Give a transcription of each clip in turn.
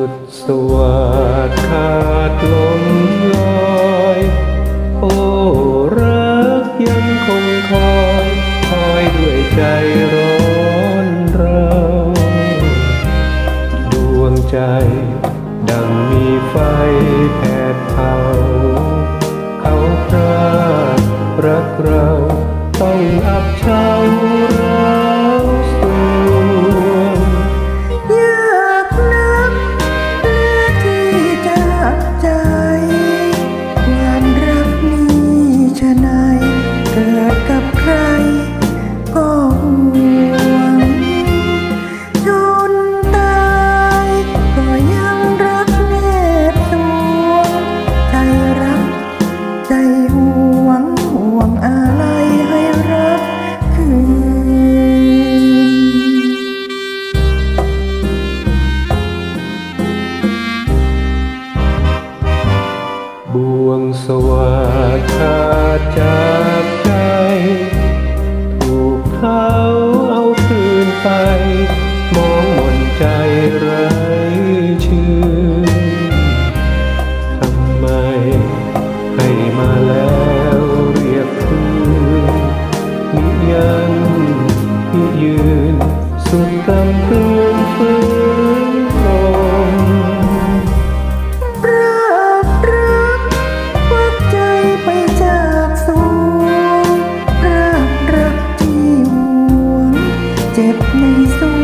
ุดสวัสดขาดลมลอย โอ้รักยังคงคอยคอยด้วยใจร้อนเราดวงใจ ดังมีไฟแผดเผาเขาพรารักเราต้องอับเฉา วงสวาดขาดจากใจ ถูกเขาเอาคืนไป มองหมนใจไร้ชื่อทำไมให้มาแล้วเรียกคืนมิยังมิยืน สุดกำเพื่อนฟื้น เจ็บในส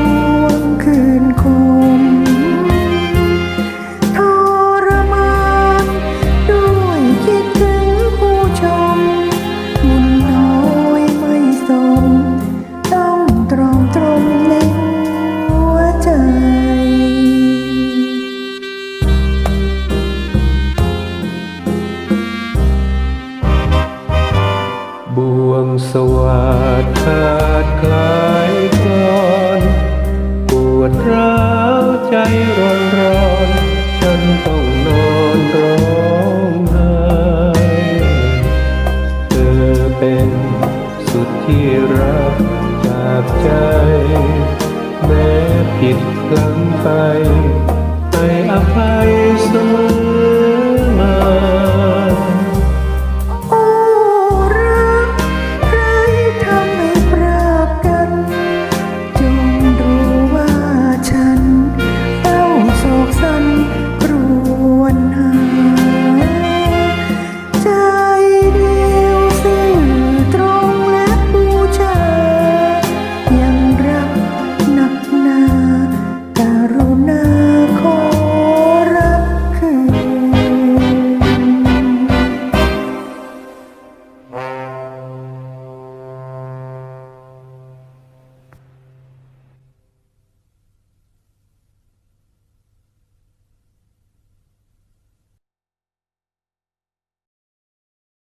บวงสวัสดิ์ขาดคลายกลอนปวดร้าวใจร้อนร้อนฉันต้องนอนร้องไห้เธอเป็นสุดที่รักจากใจ แม้ผิดพลังไปให้อภัยเสมอ